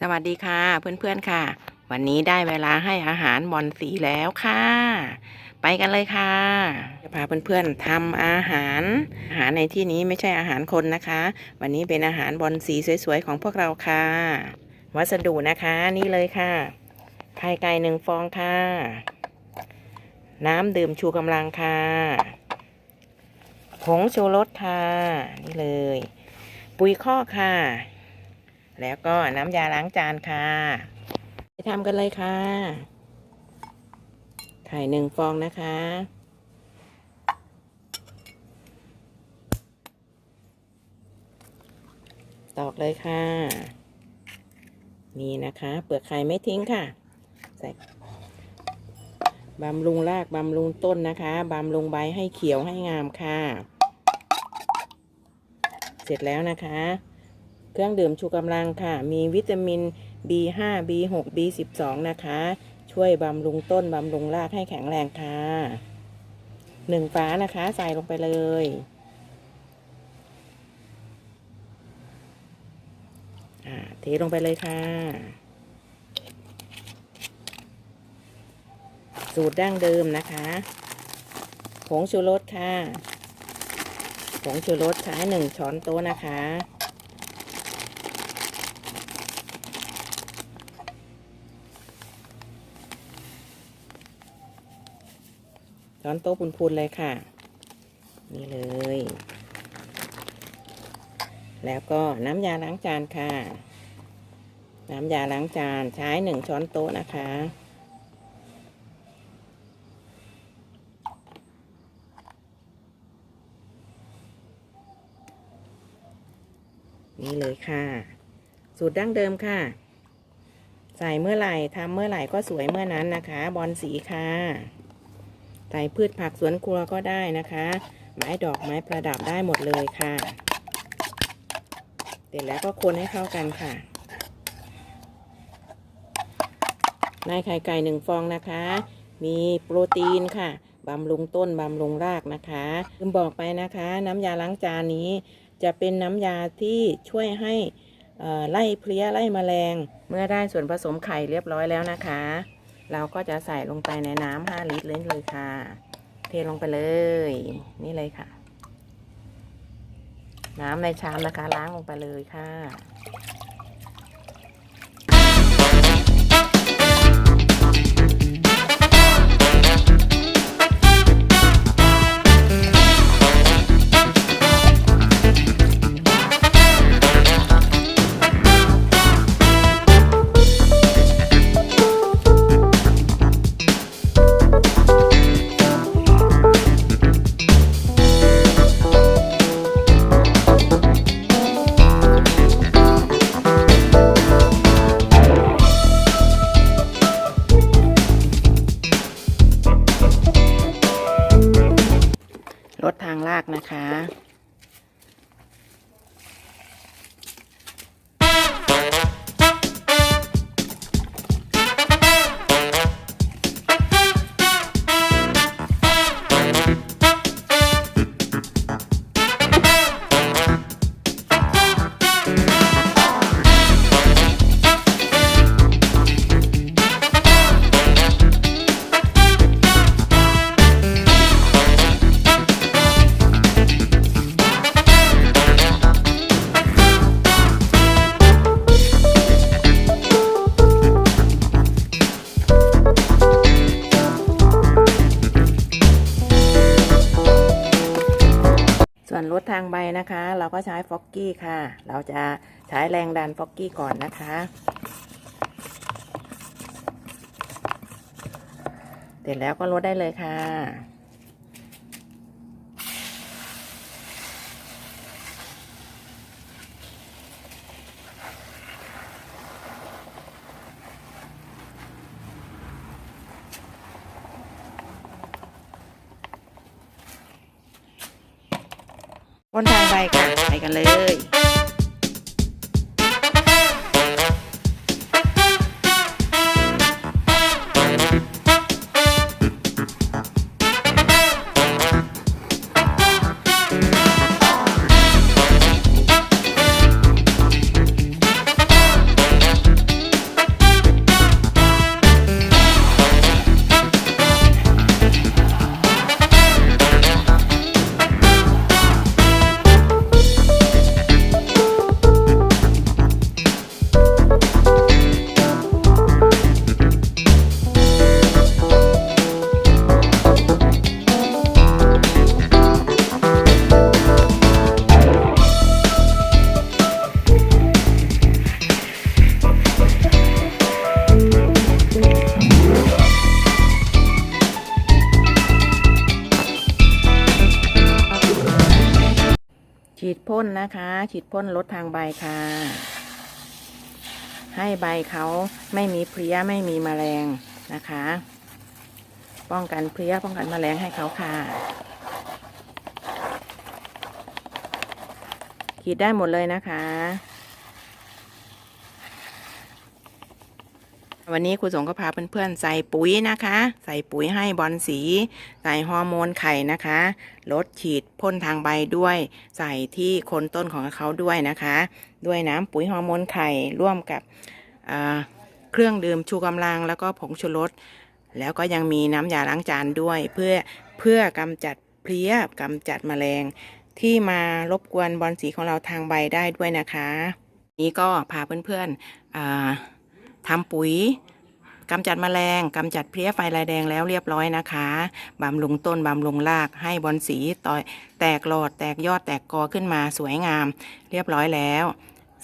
สวัสดีค่ะ เพื่อนๆค่ะ วันนี้ได้เวลาให้อาหารบอลสีแล้วค่ะ ไปกันเลยค่ะ จะพาเพื่อนๆทำอาหาร อาหารในที่นี้ไม่ใช่อาหารคนนะคะ วันนี้เป็นอาหารบอลสีสวยๆของพวกเราค่ะ วัสดุนะคะนี่เลยค่ะไข่ไก่หนึ่งฟองค่ะ น้ำดื่มชูกำลังค่ะผงชูรสค่ะ นี่เลย ปุ๋ยข้อกค่ะ แล้วก็น้ำยาล้างจานค่ะไปทำกันเลยค่ะ ไข่หนึ่งฟองนะคะ ตอกเลยค่ะ นี่นะคะ เปลือกไข่ไม่ทิ้งค่ะ ใส่บำรุงรากบำรุงต้นนะคะบำรุงใบให้เขียวให้งามค่ะ เสร็จแล้วนะคะ เครื่องดื่มชูกำลังค่ะ มีวิตามิน B5 B6 B12 นะคะ ช่วยบำรุงต้นบำรุงรากให้แข็งแรงค่ะหนึ่งฝานะคะ ใส่ลงไปเลย เทลงไปเลยค่ะ สูตรดั้งเดิมนะคะ ผงชูรสค่ะ ผงชูรสใช้หนึ่งช้อนโต๊ะนะคะ ช้อนโต๊ะพูนๆเลยค่ะ นี่เลย แล้วก็น้ำยาล้างจานค่ะ น้ำยาล้างจานใช้หนึ่งช้อนโต๊ะนะคะนี่เลยค่ะ สูตรดั้งเดิมค่ะ ใส่เมื่อไหร่ทำเมื่อไหร่ก็สวยเมื่อนั้นนะคะ บอลสีค่ะ ส่พืชผักสวนครัวก็ได้นะคะ ไม้ดอกไม้ประดับได้หมดเลยค่ะ เสร็จแล้วก็คนให้เข้ากันค่ะ ในไข่ไก่หนึ่งฟองนะคะ มีโปรตีนค่ะบำรุงต้นบำรุงรากนะคะลืมบอกไปนะคะ น้ำยาล้างจานนี้ จะเป็นน้ำยาที่ช่วยให้ไล่เพลี้ยไล่แมลง เมื่อได้ส่วนผสมไข่เรียบร้อยแล้วนะคะ เราก็จะใส่ลงไปในน้ำ5ลิตรเลยค่ะ เทลงไปเลย นี่เลยค่ะ น้ำในชามนะคะล้างลงไปเลยค่ะ นะคะ ลดทางใบนะคะ เราก็ใช้ฟอกกี้ค่ะ เราจะใช้แรงดันฟอกกี้ก่อนนะคะ เสร็จแล้วก็ลดได้เลยค่ะ วนทางไปค่ะไปกันเลย ฉีดพ่นนะคะ ฉีดพ่นลดทางใบค่ะ ให้ใบเขาไม่มีเพลี้ยไม่มีแมลงนะคะ ป้องกันเพลี้ยป้องกันแมลงให้เขาค่ะขีดได้หมดเลยนะคะ วันนี้ครูสงก็พาเพื่อนๆใส่ปุ๋ยนะคะ ใส่ปุ๋ยให้บอลสี ใส่ฮอร์โมนไข่นะคะลดฉีดพ่นทางใบด้วย ใส่ที่โคนต้นของเขาด้วยนะคะ ด้วยน้ำปุ๋ยฮอร์โมนไข่ร่วมกับเครื่องดื่มชูกำลังแล้วก็ผงชูรสแล้วก็ยังมีน้ำยาล้างจานด้วย เพื่อเพื่อกำจัดเพลี้ยกำจัดแมลง ที่มารบกวนบอลสีของเราทางใบได้ด้วยนะคะ นี้ก็พาเพื่อนๆอ่า ทำปุ๋ยกำจัดแมลงกำจัดเพลี้ยไฟลายแดงแล้วเรียบร้อยนะคะบำรุงต้นบำรุงรากให้บอลสีต่อยแตกหลอดแตกยอดแตกกอขึ้นมาสวยงาม เรียบร้อยแล้ว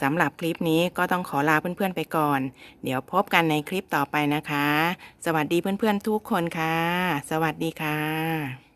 สำหรับคลิปนี้ก็ต้องขอลาเพื่อนๆไปก่อน เดี๋ยวพบกันในคลิปต่อไปนะคะ สวัสดีเพื่อนๆทุกคนค่ะ สวัสดีค่ะ